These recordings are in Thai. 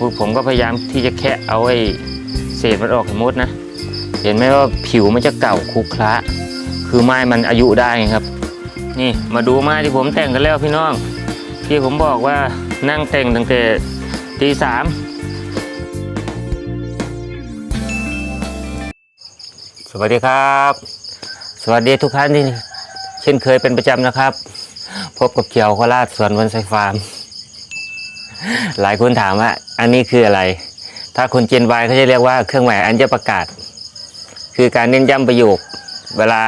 คือผมก็พยายามที่จะแคะเอาไอ้เศษมันออกให้หมดนะ เห็นไหมว่าผิวมันจะเก่าคุคละคือไม้มันอายุได้ไงครับ นี่มาดูไม้ที่ผมแต่งกันแล้วพี่น้อง ที่ผมบอกว่านั่งแต่งตั้งแต่ตีสามสวัสดีครับ สวัสดีทุกท่านที่เช่นเคยเป็นประจำนะครับ พบกับเขียวโคราชสวนวันไซฟาร์ม หลายคนถามว่า อันนี้คืออะไร ถ้าคนเจนวายเขาจะเรียกว่าเครื่องหมายอัญญประกาศ คือการเน้นย้ำประโยค เวลา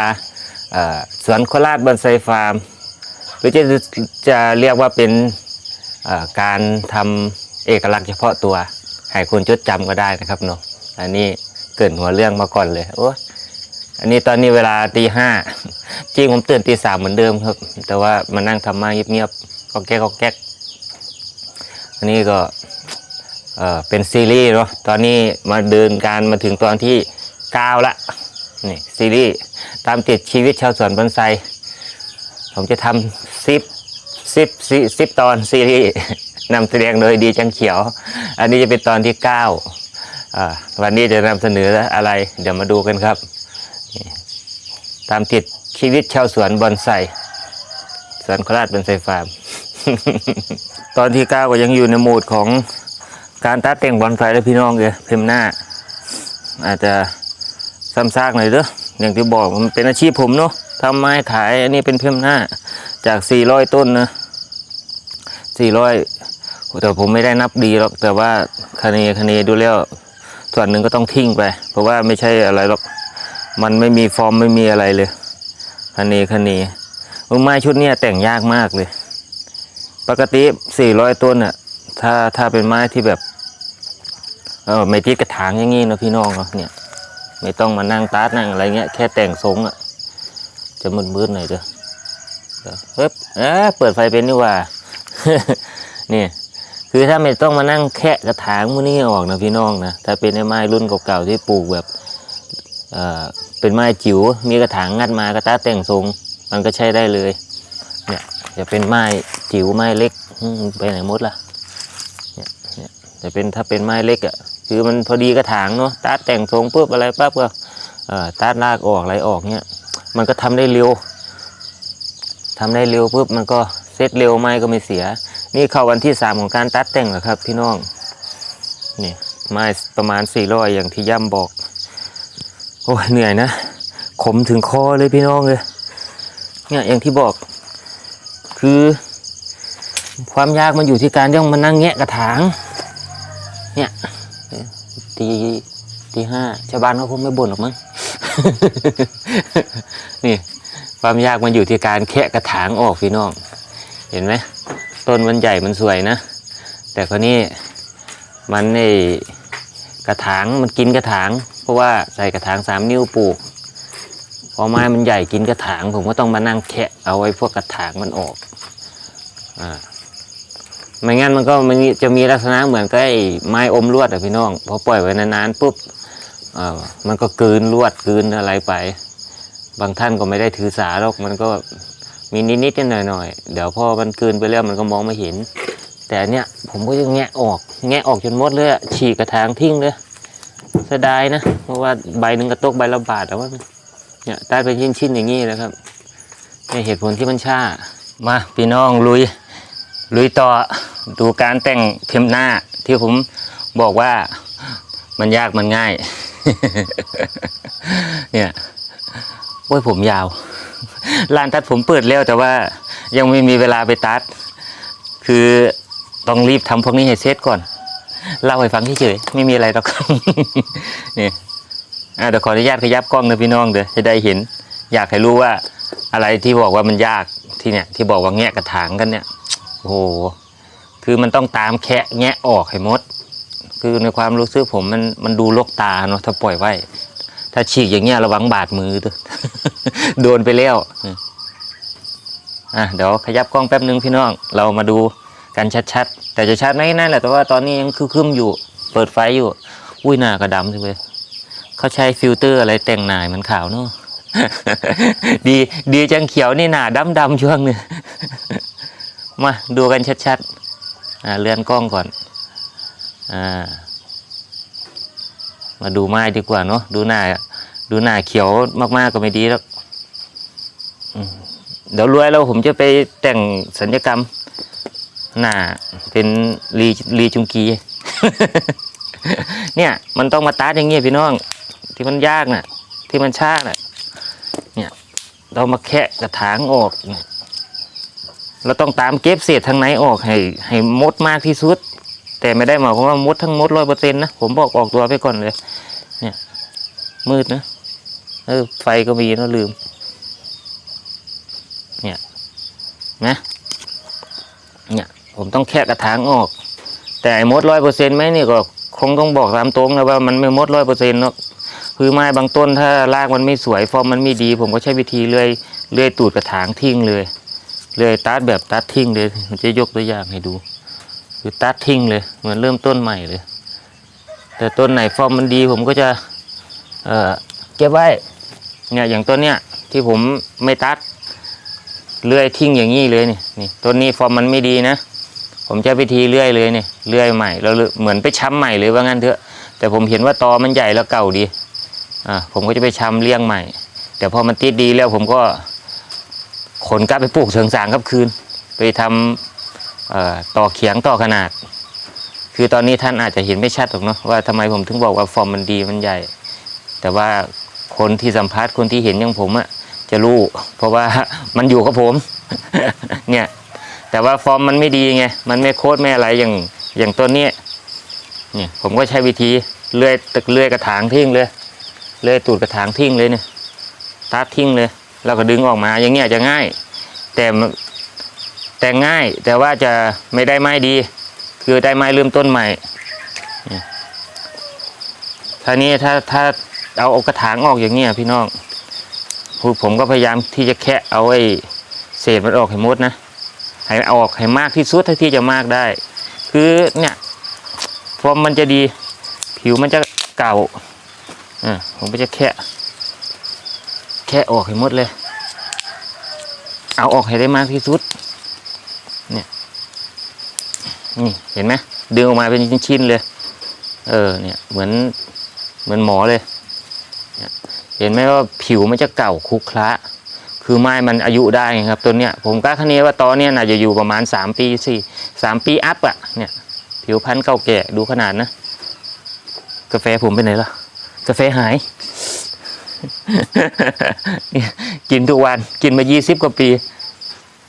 สวนโคราชบอนไซฟาร์ม หรือจะจะเรียกว่าเป็นการทำเอกลักษณ์เฉพาะตัว ให้คนจดจำก็ได้นะครับเนาะอันนี้เกรินหัวเรื่องมาก่อนเลยโอ้อันนี้ตอนนี้เวลาตีห้าจริงผมตื่นตีสามเหมือนเดิมครับ แต่ว่ามานั่งทำมาเงียบๆก็แก๊กก็แก๊ก อันนี้ก็เออเป็นซีรีส์เนาะตอนนี้มาเดินการมาถึงตอนที่เก้าละนี่ซีรีส์ตามติดชีวิตชาวสวนบอนไซผมจะทำซิปซิปซิซิปตอนซีรีส์นำแสดงโดยดีจังเขียว อันนี้จะเป็นตอนที่9อ่าวันนี้จะนำเสนออะไร เดี๋ยวมาดูกันครับ ตามติดชีวิตชาวสวนบอนไซสวนโคราชบอนไซฟาร์ม ตอนที่9ก็ยังอยู่ในโหมดของการตัดแต่งบอนไซแล้วพี่น้องเลยเพิ่มหน้า อาจจะซ้ำซากหน่อยเด้ออย่างที่บอกมันเป็นอาชีพผมเนาะทำไม้ขายอันนี้เป็นเพิ่มหน้าจาก 400 ต้นนะ 400 แต่ผมไม่ได้นับดีหรอก แต่ว่าคเนคเนดูแล้วส่วนหนึ่งก็ต้องทิ้งไป เพราะว่าไม่ใช่อะไรหรอก มันไม่มีฟอร์มไม่มีอะไรเลยคเนคเนไม้ชุดนี้แต่งยากมากเลย ปกติ400ต้นอะ ถ้าถ้าเป็นไม้ที่แบบ เออไม่ติดกระถางอย่างงี้นะพี่น้องเนาะเนี่ย ไม่ต้องมานั่งตาร์ทนั่งอะไรเงี้ยแค่แต่งทรงอะ จะมืดๆหน่อยเด้อเดี๋ยวเฮ้ยเอ๊ะเปิดไฟเป็นนี่ว่านี่คือถ้าไม่ต้องมานั่งแคะกระถางมือนี้ออกนะพี่น้องนะถ้าเป็นไม้รุ่นเก่าๆที่ปลูกแบบเออเป็นไม้จิ๋วมีกระถางงัดมากระตาแต่งทรง มันก็ใช้ได้เลย เนี่ยจะเป็นไม้ จิ๋วไม้เล็กไปไหนมดล่ะเนี่ยเนี่ยจะเป็นถ้าเป็นไม้เล็กอะคือมันพอดีกระถางเนาะตัดแต่งทรงปุ๊บอะไรปั๊บก็เอ่อตัดรากออกอะไรออกเนี่ยมันก็ทำได้เร็วทำได้เร็วปุ๊บมันก็เซตเร็วไม้ก็ไม่เสีย นี่เข้าวันที่สามของการตัดแต่งแล้วครับ พี่น้องนี่ไม้ประมาณสี่ร้อยอย่างที่ย่ำบอกโอ้ยเหนื่อยนะขมถึงคอเลยพี่น้องเลยเนี่ยอย่างที่บอกคือ ความยากมันอยู่ที่การย่องมานั่งแงะกระถาง เนี่ยตีตีห้าชาวบ้านเขาคงไม่บ่นหรอกมั้งนี่ความยากมันอยู่ที่การแคะกระถางออกพี่น้อง เห็นไหมต้นมันใหญ่มันสวยนะ แต่คราวนี้มันในกระถางมันกินกระถาง เพราะว่าใส่กระถางสามนิ้วปลูกพอไม้มันใหญ่กินกระถาง ผมก็ต้องมานั่งแคะเอาไว้พวกกระถางมันออกอ่า ไม่งั้นมันก็มันจะมีลักษณะเหมือนกับไอ้ไม้อมลวดอะพี่น้องพอปล่อยไว้นานๆปุ๊บมันก็กืนลวดกืนอะไรไป บางท่านก็ไม่ได้ถือสาหรอกมันก็มีนิดๆหน่อยๆเดี๋ยวพอมันกืนไปแล้วมันก็มองไม่เห็น แต่อันเนี้ยผมก็จะแงะออก แงะออกจนหมดเลยอะฉีกกระถางทิ้งเลยเสียดายนะเพราะว่าใบหนึ่งกระตกใบละบาทแต่ว่าเนี่ยได้เป็นชิ้นๆอย่างนี้เลยครับในเหตุผลที่มันช้ามาพี่น้องลุย ลุยต่อดูการแต่งเทมหน้าที่ผมบอกว่ามันยากมันง่าย เนี่ยโอ้ยผมยาวลานตัดผมเปิดแล้วแต่ว่ายังไม่มีเวลาไปตัด คือต้องรีบทำพวกนี้ให้เสร็จก่อนเล่าให้ฟังเฉยๆไม่มีอะไรหรอกนี่อะเดี๋ยวขออนุญาตขยับกล้องนะพี่น้องเดี๋ยวจะได้เห็น อยากให้รู้ว่าอะไรที่บอกว่ามันยากที่เนี่ยที่บอกว่าแงะกระถางกันเนี่ย โอ้โหคือมันต้องตามแคะแงะออกให้หมด คือในความรู้สึกผมมันมันดูลกตาเนาะถ้าปล่อยไว้ ถ้าฉีกอย่างเงี้ยระวังบาดมือด้วโดนไปแล้วอะเดี๋ยวขยับกล้องแป๊บนึงพี่น้อง เรามาดูกันชัดๆ แต่จะชัดไหมนั่นแหละแต่ว่าตอนนี้ยังคึมๆอยู่ เปิดไฟอยู่ อุ้ยหน้ากระดำเลยเขาใช้ฟิลเตอร์อะไรแต่งหน้าให้มันขาวเนาะดีดีจังเขียวนี่หน้าดำๆช่วงนึง มาดูกันชัดๆเลื่อนกล้องก่อนอมาดูไม้ดีกว่าเนาะดูหน้า ดูหน้าเขียวมากๆก็ไม่ดีแล้วเดี๋ยวรวยแล้วผมจะไปแต่งสัญญกรรม หน้าเป็นรีรีจุงกี เนี่ยมันต้องมาตัดอย่างเงี้ยพี่น้อง ที่มันยากน่ะ ที่มันช้าน่ะ เนี่ย เรามาแคะกระถางออกเนี่ย เราต้องตามเก็บเศษทางในออกให้ให้มดมากที่สุด แต่ไม่ได้หมายความว่ามดทั้งมดร้อยเปอร์เซ็นต์นะผมบอกออกตัวไปก่อนเลย เนี่ย มืดนะเออไฟก็มีนะลืม เนี่ยนะเนี่ย ผมต้องแคะกระถางออก แต่ไอ้มดร้อยเปอร์เซ็นต์ไหมนี่ก็คงต้องบอกตามตรงนะว่ามันไม่มดร้อยเปอร์เซ็นต์หรอกคือไม้บางต้นถ้ารากมันไม่สวยฟอร์มมันไม่ดี ผมก็ใช้วิธีเลื่อยเลื่อยตูดกระถางทิ้งเลย เลื่อยตัดแบบตัดทิ้งเลยผมจะยกตัวอย่างให้ดู คือตัดทิ้งเลย เหมือนเริ่มต้นใหม่เลย แต่ต้นไหนฟอร์มมันดีผมก็จะ เอ่อเก็บไว้เนี่ยอย่างต้นเนี้ยที่ผมไม่ตัดเลื่อยทิ้งอย่างนี้เลยนี่นี่ต้นนี้ฟอร์มมันไม่ดีนะ ผมจะวิธีเลื่อยเลยนี่เลื่อยใหม่แล้วเหมือนไปช้ำใหม่เลยว่างั้นเถอะ แต่ผมเห็นว่าตอมันใหญ่แล้วเก่าดีอ่าผมก็จะไปช้ำเลี้ยงใหม่ แต่พอมันติดดีแล้วผมก็ ขนกลับไปปลูกเชิงสางครับคืน ไปทำต่อเขียงต่อขนาด คือตอนนี้ท่านอาจจะเห็นไม่ชัดหรอกเนาะว่าทำไมผมถึงบอกว่าฟอร์มมันดีมันใหญ่ แต่ว่าคนที่สัมภาษณ์คนที่เห็นอย่างผมอะจะรู้ เพราะว่ามันอยู่กับผม เนี่ยแต่ว่าฟอร์มมันไม่ดีไง มันไม่โคตรไม่อะไรอย่างอย่างต้นนี้เนี่ยผมก็ใช้วิธีเลื่อยตึกเลื่อยกระถางทิ้งเลย เลื่อยตูดกระถางทิ้งเลยเนี่ยตัดทิ้งเลย แล้วก็ดึงออกมาอย่างเงี้ยจะง่าย แต่แต่ง่ายแต่ว่าจะไม่ได้ไม้ดี คือได้ไม้เริ่มต้นใหม่นี่ท่านี้ถ้าถ้าเอาเอากระถางออกอย่างเงี้ยพี่น้องคือผมก็พยายามที่จะแคะเอาไอ้เศษมันออกให้หมดนะให้อออกให้มากที่สุดเท่าที่จะมากได้ คือเนี่ยฟอร์มมันจะดี ผิวมันจะเก่าอ่าผมก็จะแคะ แคะออกให้หมดเลย เอาออกให้ได้มากที่สุด เนี่ย นี่เห็นไหมดึงออกมาเป็นชิ้นๆเลย เออ เนี่ย เหมือน เหมือนหมอเลย เห็นไหมว่าผิวมันจะเก่าคุกคละคือไม้มันอายุได้ครับตัวเนี้ยผมกล้าคเนว่าตอนเนี้ยน่าจะอยู่ประมาณสามปีสี่สามปีอัพอะเนี่ย ผิวพันธุ์เก่าแก่ดูขนาดนะ กาแฟผมไปไหนล่ะ กาแฟหาย กินทุกวันกินมายี่สิบกว่าปี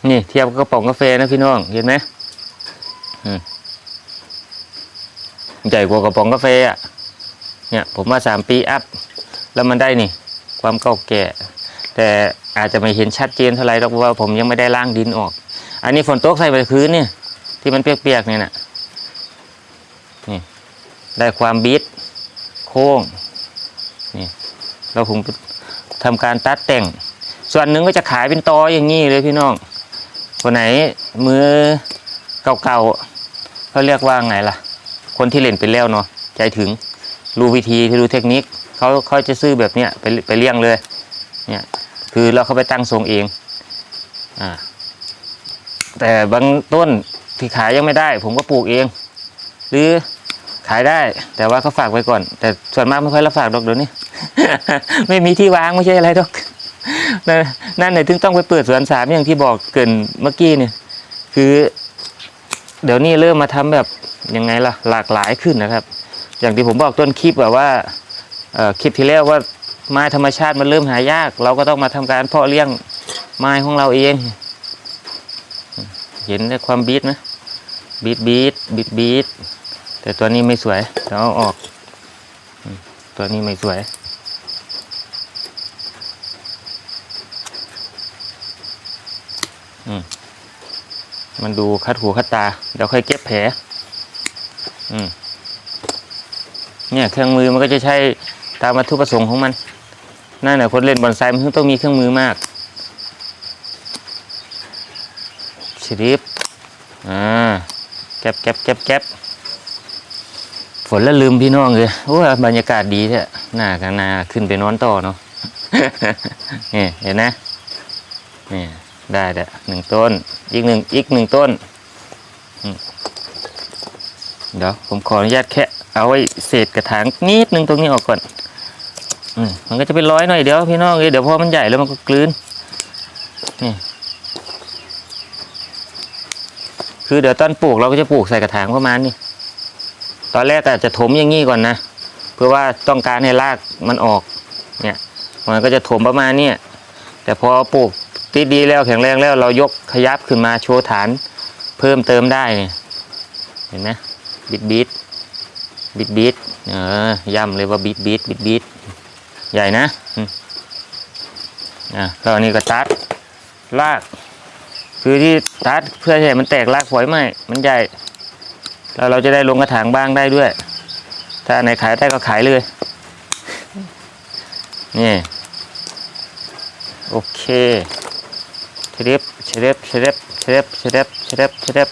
นี่ เทียบกับกระป๋องกาแฟนะพี่น้อง เห็นไหมใหญ่กว่ากระป๋องกาแฟอะ เนี่ย ผมมาสามปีอัพ แล้วมันได้นี่ ความเก่าแก่ แต่อาจจะไม่เห็นชัดเจนเท่าไหร่หรอกเพราะว่าผมยังไม่ได้ล้างดินออก อันนี้ฝนตกใส่ไปพื้นเนี่ย ที่มันเปียกๆเนี่ยน่ะนี่ ได้ความบิดโค้งนี่ แล้วผมทำการตัดแต่ง ส่วนหนึ่งก็จะขายเป็นตออย่างนี้เลยพี่น้องคนไหนมือเก่าๆเขาเรียกว่าไงล่ะ คนที่เล่นไปแล้วเนาะใจถึงรู้วิธีที่รู้เทคนิคเขาเขาจะซื้อแบบเนี้ยไปไปเลี้ยงเลยเนี่ยคือเราเขาไปตั้งทรงเองอ่าแต่บางต้นที่ขายยังไม่ได้ ผมก็ปลูกเอง หรือ ขายได้ แต่ว่าเขาฝากไว้ก่อน แต่ส่วนมากไม่ค่อยรับฝากดอกเดี๋ยวนี้ ไม่มีที่วางไม่ใช่อะไรดอกนั่นนั่นเลยถึงต้องไปเปิดสวนสามอย่างที่บอกเกินเมื่อกี้เนี่ยคือ เดี๋ยวนี้เริ่มมาทำแบบยังไงล่ะหลากหลายขึ้นนะครับ อย่างที่ผมบอกต้นคลิปแบบว่าคลิปที่แล้วว่าไม้ธรรมชาติมันเริ่มหายาก เราก็ต้องมาทำการเพาะเลี้ยงไม้ของเราเอง เห็นได้ความบีดไหมบีดบีดบีดบีด แต่ตัวนี้ไม่สวยเดี๋ยวเอาออก ตัวนี้ไม่สวย มันดูคัดหูคัดตา เดี๋ยวค่อยเก็บแผลอืมเนี่ยเครื่องมือมันก็จะใช้ตามวัตถุประสงค์ของมันนั่นแหละคนเล่นบอนไซมันต้องมีเครื่องมือมากชริปอ่าแก็บแก็บแก็บแก็บ ฝนแล้วลืมพี่น้องเลยโอ้บรรยากาศดีแท้หน้ากันนาขึ้นไปนอนต่อเนาะนี่เห็นนะนี่ได้เด้หนึ่งต้น อีกหนึ่งอีกหนึ่งต้นเดี๋ยวผมขออนุญาตแค่เอาไว้เศษกระถางนิดนึงตรงนี้ออกก่อนอมมันก็จะเป็นร้อยหน่อยเดี๋ยวพี่น้องเอ้ยเดี๋ยวพอมันใหญ่แล้วมันก็กลืนนี่คือเดี๋ยวตอนปลูกเราก็จะปลูกใส่กระถางประมาณนี้ ตอนแรกอาจจะถมอย่างนี้ก่อนนะ เพื่อว่าต้องการให้รากมันออกเนี่ยมันก็จะถมประมาณนี้แต่พอปลูกติดดีแล้วแข็งแรงแล้วเรายกขยับขึ้นมาโชว์ฐานเพิ่มเติมได้เนี่ยเห็นไหมบิดบิดบิดบิดเออย่ำเลยว่าบิดบิดบิดบิดใหญ่นะอะแล้วอันนี้ก็ตัดราก คือที่ตัดเพื่อให้มันแตกรากฝอยไหมมันใหญ่ แล้วเราจะได้ลงกระถางบ้างได้ด้วย ถ้าไหนขายได้ก็ขายเลย นี่ โอเคเชเดฟเชเดฟเชเดฟเชเดฟเชเดฟเชเดฟเชเดฟ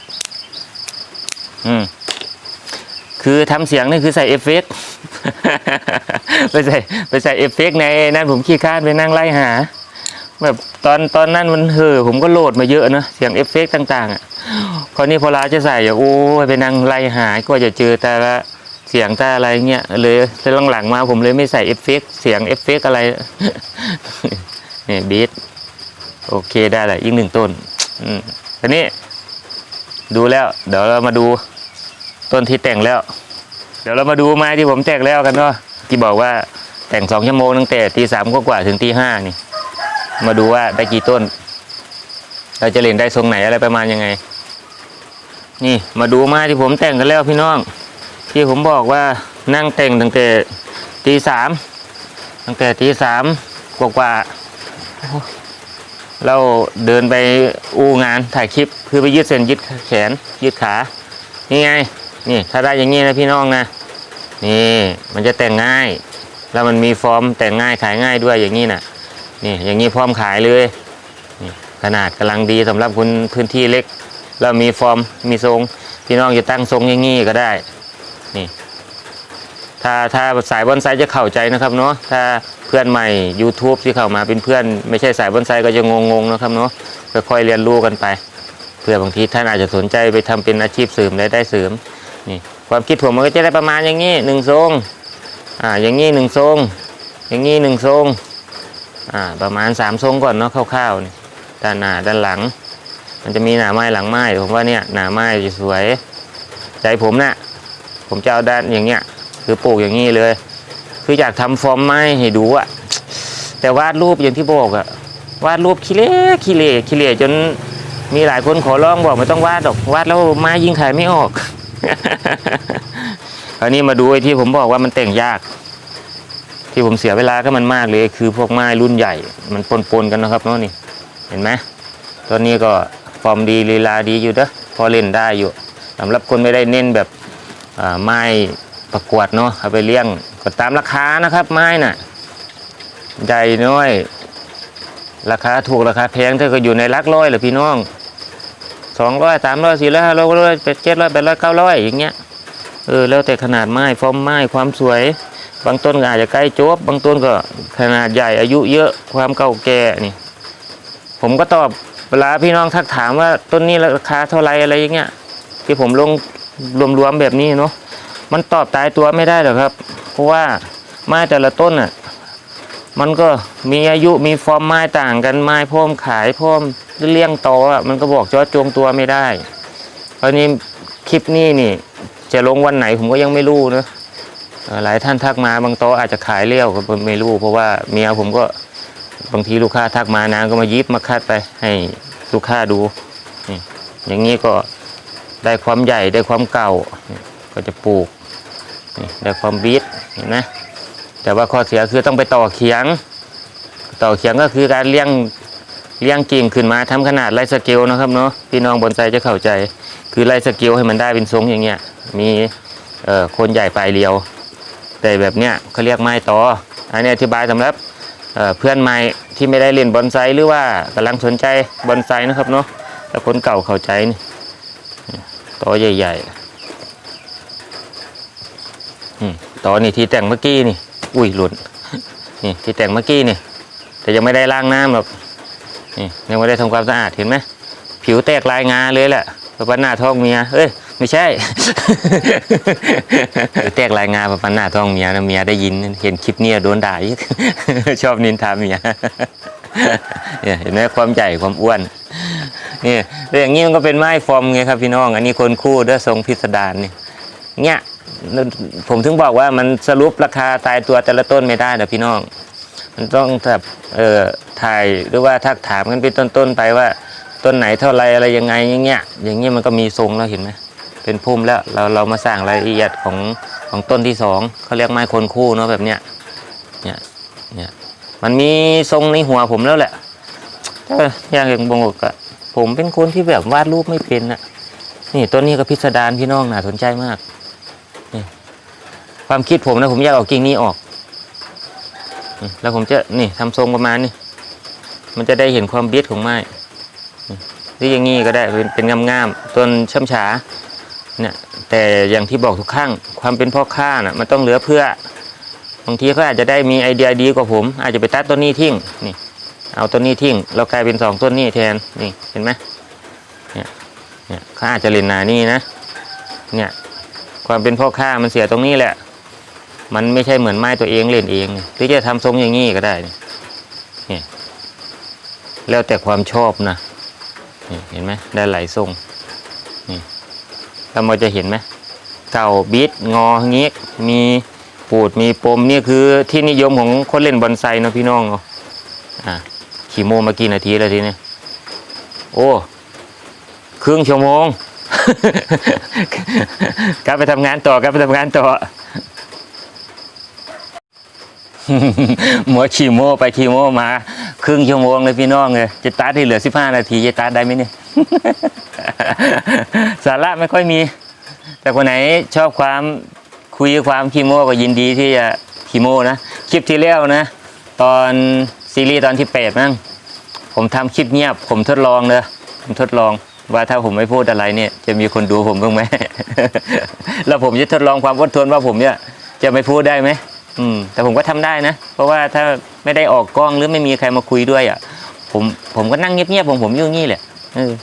อืมคือทำเสียงนี่คือใส่เอฟเฟกไปใส่ไปใส่เอฟเฟกในนั้นผมขี้ค้านไปนั่งไล่หา แบบตอนตอนนั้นมันเห่อผมก็โหลดมาเยอะนะเสียงเอฟเฟกต่าง ๆ อะ ราวนี้พอลาจะใส่อะโอ้ยไปนั่งไล่หายก็จะเจอแต่ละเสียงแต่อะไรเงี้ยเลยหลังๆมาผมเลยไม่ใส่เอฟเฟกเสียงเอฟเฟกอะไรเนี่ยบีทโอเคได้แหละอีกหนึ่งต้นอืมทีนี้ ดูแล้ว เดี๋ยวเรามาดูต้นที่แต่งแล้ว เดี๋ยวเรามาดูไม้ที่ผมแต่งแล้วกันเนาะที่บอกว่าแต่งสองชั่วโมงตั้งแต่ตีสามกว่าถึงตีห้านี่ มาดูว่าได้กี่ต้น เราจะเล่นได้ทรงไหนอะไรประมาณยังไง นี่มาดูไม้ที่ผมแต่งกันแล้วพี่น้อง ที่ผมบอกว่านั่งแต่งตั้งแต่ตีสามตั้งแต่ตีสามกว่าๆเราเดินไปอูงานถ่ายคลิปคือไปยืดเส้นยืดแขนยืดขา นี่ไง นี่ถ้าได้อย่างนี้นะพี่น้องนะ นี่มันจะแต่งง่าย แล้วมันมีฟอร์มแต่งง่ายขายง่ายด้วยอย่างนี้นะนี่อย่างนี้พร้อมขายเลย ขนาดกำลังดีสำหรับคุณพื้นที่เล็ก แล้วมีฟอร์มมีทรง พี่น้องจะตั้งทรงอย่างนี้ก็ได้นี่ถ้าถ้าสายบอนไซจะเข้าใจนะครับเนาะถ้าเพื่อนใหม่ YouTube ที่เข้ามาเป็นเพื่อนไม่ใช่สายบอนไซก็จะงงๆนะครับเนาะค่อยๆเรียนรู้กันไปเพื่อบางทีท่านอาจจะสนใจไปทำเป็นอาชีพเสริมรายได้เสริมนี่ความคิดผมมันก็จะได้ประมาณอย่างนี้หนึ่งทรงอ่าอย่างนี้หนึ่งทรง อย่างนี้หนึ่งทรงอ่าประมาณสามทรงก่อนเนาะคร่าวๆนี่ด้านหน้าด้านหลัง มันจะมีหนาไม้หลังไม้ผมว่าเนี่ยหนาไม้จะสวยใจผมนะ่ะผมจะเอาด้านอย่างเงี้ยคือปลูกอย่างนี้เลย คืออยากทำฟอร์มไม้ให้ดูอะแต่วาดรูปอย่างที่บอกอะวาดรูปขี้เละขี้เละขี้เละจนมีหลายคนขอร้องบอกไม่ต้องวาดหรอกวาดแล้วไม้ยิงขายไม่ออกคราวนี้มาดูไอ้ที่ผมบอกว่ามันแต่งยาก ที่ผมเสียเวลาก็มันมากเลย คือพวกไม้รุ่นใหญ่ มันปนๆกันนะครับเนาะนี่ เห็นไหมตอนนี้ก็ ฟอร์มดีลีลาดีอยู่เด้อพอเล่นได้อยู่สำหรับคนไม่ได้เน้นแบบไม้ประกวดเนาะเอาไปเลี้ยงก็ตามราคานะครับ ไม้น่ะใหญ่น้อย ราคาถูกราคาแพงเธอก็อยู่ในหลักร้อยแหละพี่น้องสองร้อยสามร้อยสี่ร้อยห้าร้อยหกร้อยเจ็ดร้อยแปดร้อยเก้าร้อยอย่างเงี้ยเออแล้วแต่ขนาดไม้ฟอร์มไม้ความสวย บางต้นก็อาจจะใกล้จบบางต้นก็ขนาดใหญ่อายุเยอะความเก่าแก่นี่ ผมก็ตอบ เวลาพี่น้องทักถามว่าต้นนี้ราคาเท่าไรอะไรอย่างเงี้ยที่ผมลงรวมๆแบบนี้เนาะมันตอบตายตัวไม่ได้หรอกครับ เพราะว่าไม้แต่ละต้นอะมันก็มีอายุมีฟอร์มไม้ต่างกันไม้พร้อมขายพร้อมเลี้ยงโตอะมันก็บอกจอดจงตัวไม่ได้เพราะนี้คลิปนี้นี่ จะลงวันไหนผมก็ยังไม่รู้นะหลายท่านทักมาบางโตอาจจะขายเลี้ยวก็ไม่รู้ เพราะว่าเมียผมก็ บางทีลูกค้าทักมานางก็มายิบมาคัดไปให้ลูกค้าดู อย่างนี้ก็ได้ความใหญ่ได้ความเก่า ก็จะปลูกได้ความบีดเห็นไหมแต่ว่าข้อเสียคือต้องไปต่อเขียง ต่อเขียงก็คือการเลี้ยงเลี้ยงกิ่งขึ้นมาทำขนาดไลท์สเกลนะครับเนาะพี่น้องบนไซจะเข้าใจ คือไลท์สเกลให้มันได้เป็นทรงอย่างเงี้ยมีคนใหญ่ปลายเรียว แต่แบบเนี้ยเขาเรียกไม้ต่ออันนี้อธิบายสำหรับ เเพื่อนใหม่ที่ไม่ได้เล่นบอนไซหรือว่ากำลังสนใจบอนไซนะครับเนาะแล้วคนเก่าเข้าใจนี่ต่อใหญ่ๆต่อนี่ที่แต่งเมื่อกี้นี่ อุ้ยหลุดนี่ที่แต่งเมื่อกี้นี่ แต่ยังไม่ได้ล้างน้ำหรอกนี่ยังไม่ได้ทำความสะอาดเห็นไหมผิวแตกลายงาเลยแหละเพราะว่าหน้าท้องเมียเอ้ย ไม่ใช่ แตกรายงานประปันหน้าท้องเมียนะเมียได้ยินเห็นคลิปเนี้ยโดนด่าอีกชอบนินทาเมียเนี่ยเห็นไหมความใหญ่ความอ้วนนี่แล้วอย่างนี้มันก็เป็นไม้ฟอร์มไงครับพี่น้อง อันนี้คนคู่ด้วยทรงพิสดารนี่เนี่ยผมถึงบอกว่ามันสรุปราคาตายตัวแต่ละต้นไม่ได้เด้อพี่น้อง มันต้องแบบเอ่อถ่ายหรือว่าทักถามกันเป็นต้นๆไปว่าต้นไหนเท่าไรอะไรยังไงอย่างเงี้ยอย่างเงี้ยมันก็มีทรงแล้วเห็นไหม เป็นพุ่มแล้วเราเรามาสร้างรายละเอียดของของต้นที่สองเขาเรียกไม้คนคู่เนาะแบบเนี้ยเนี่ยเนี่ยมันมีทรงในหัวผมแล้วแหละแต่อย่างอย่างบอกอะผมเป็นคนที่แบบวาดรูปไม่เป็นอะนี่ต้นนี้ก็พิสดารพี่น้องน่าสนใจมากนี่ความคิดผมนะผมอยากเอากิ่งนี้ออก แล้วผมจะนี่ทำทรงประมาณนี้มันจะได้เห็นความเบียดของไม้หรืออย่างงี้ก็ได้เป็นเป็นงามๆต้นช่ำฉา เนี่ยแต่อย่างที่บอกทุกครั้งความเป็นพ่อค้าน่ะมันต้องเหลือเพื่อบางทีเขาอาจจะได้มีไอเดียดีกว่าผม อาจจะไปตัดต้นนี้ทิ้งนี่ เอาต้นนี้ทิ้งเรากลายเป็นสองต้นนี้แทนนี่เห็นไหมเนี่ยเนี่ยเขาอาจจะเล่นหนานี่นะ เนี่ยความเป็นพ่อค้ามันเสียตรงนี้แหละ มันไม่ใช่เหมือนไม้ตัวเองเล่นเองหรือจะทำทรงอย่างนี้ก็ได้นี่เนี่ยแล้วแต่ความชอบนะเห็นไหมได้หลายทรง เรามาจะเห็นไหมเก่าบิดงอเงี้ยมีปูดมีปมนี่คือที่นิยมของคนเล่นบอนไซเนาะพี่น้องเนาะอะขี่โมมากี่นาทีแล้วทีนี้โอ้ครึ่งชั่วโมงกลับไปทำงานต่อกลับไปทำงานต่อหมัวขี่โมไปขี่โมมา ครึ่งชั่วโมงเลยพี่น้องเลยจะตัดที่เหลือสิบห้านาทีจะตัดได้ไหมเนี่ยสาระไม่ค่อยมี แต่คนไหนชอบความคุยความคีโมก็ยินดีที่จะคีโมนะคลิปที่แล้วนะ ตอนซีรีส์ตอนที่แปดมั้งผมทำคลิปเงียบ ผมทดลองเลยผมทดลองว่าถ้าผมไม่พูดอะไรเนี่ย จะมีคนดูผมบ้างไหมแล้วผมจะทดลองความอดทนว่าผมเนี่ยจะไม่พูดได้ไหม อืมแต่ผมก็ทำได้นะ เพราะว่าถ้าไม่ได้ออกกล้องหรือไม่มีใครมาคุยด้วยอะ ผมผมก็นั่งเงียบๆผมผมอยู่งี้แหละเออ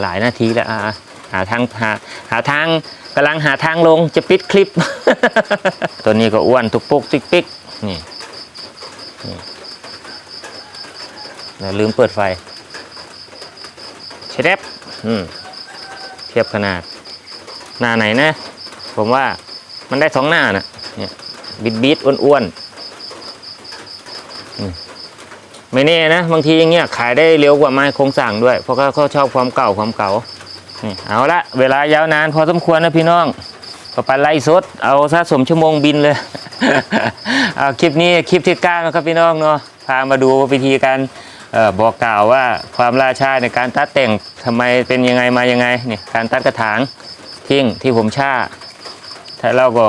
หลายนาทีแล้วอะหาทางหาหาทางกำลังหาทางลงจะปิดคลิป ตัวนี้ก็อ้วนทุกปุกติ๊กปิ๊กนี่นี่ลืมเปิดไฟเชดบอืมเทียบขนาด หน้าไหนนะ ผมว่า มันได้สองหน้าน่ะเนี่ยบิดบิดๆอ้วนๆไม่แน่นะบางทีอย่างเงี้ยขายได้เร็วกว่าไม้โครงสั่งด้วย เพราะเขาเขาชอบความเก่าความเก่านี่เอาละเวลายาวนานพอสมควรนะพี่น้องก็ไปไล่สดเอาซะสมชั่วโมงบินเลยเอาคลิปนี้คลิปที่ก้านะครับพี่น้องเนาะพามาดูวิธีการออบอกกล่าวว่าความล่าชาในการตัดแต่งทำไมเป็นยังไงมายังไงนี่การตัดกระถางทิ้งที่ผมช่า ถ้าเราก็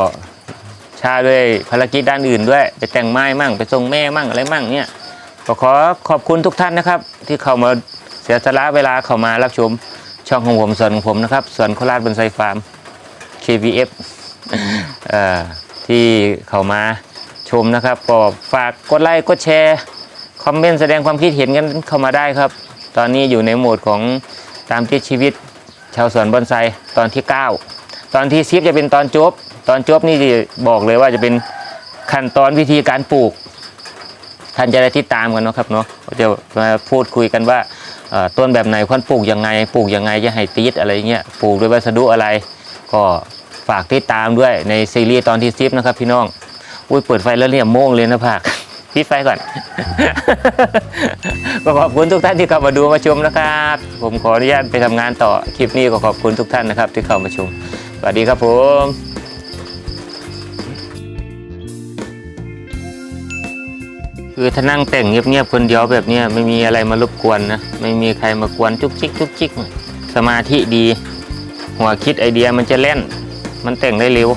ชาด้วยภารกิจด้านอื่นด้วย ไปแต่งไม้มั่งไปส่งแม่มั่งอะไรมั่งเนี่ยก็ขอขอบคุณทุกท่านนะครับ ที่เข้ามาเสียสละเวลาเข้ามารับชมช่องของผมส่วนของผมนะครับส่วนโคราชบนไซฟาร์ม KVF อ่อที่เข้ามาชมนะครับก็ฝากกดไลค์กดแชร์คอมเมนต์แสดงความคิดเห็นกันเข้ามาได้ครับ ตอนนี้อยู่ในโหมดของตามติดชีวิตชาวสวนบอนไซตอนที่ 9 ตอนที่ซิปจะเป็นตอนจบ ตอนจบนี่บอกเลยว่าจะเป็นขั้นตอนวิธีการปลูก ท่านจะได้ติดตามกันเนาะครับเนาะเดี๋ยวมาพูดคุยกันว่าต้นแบบไหนควรปลูกยังไง ปลูกยังไงจะให้ติดอะไรเงี้ยปลูกด้วยวัสดุอะไร ก็ฝากติดตามด้วยในซีรีส์ตอนที่ซิปนะครับพี่น้องอุ้ยเปิดไฟแล้วเนี่ยโม่งเลยนะภาคปิดไฟก่อน ก็ขอบคุณทุกท่านที่เข้ามาดูมาชมนะครับ ผมขออนุญาตไปทำงานต่อ คลิปนี้ก็ขอบคุณทุกท่านนะครับ ที่เข้ามาชม วัสดีครับผมคือถ้านั่งแต่งเงียบๆคนเดียวแบบเนี้ยไม่มีอะไรมารบกวนนะ ไม่มีใครมากวนจุกจิกจุกจิก สมาธิดี หัวคิดไอเดียมันจะเล่น มันแต่งได้เร็ว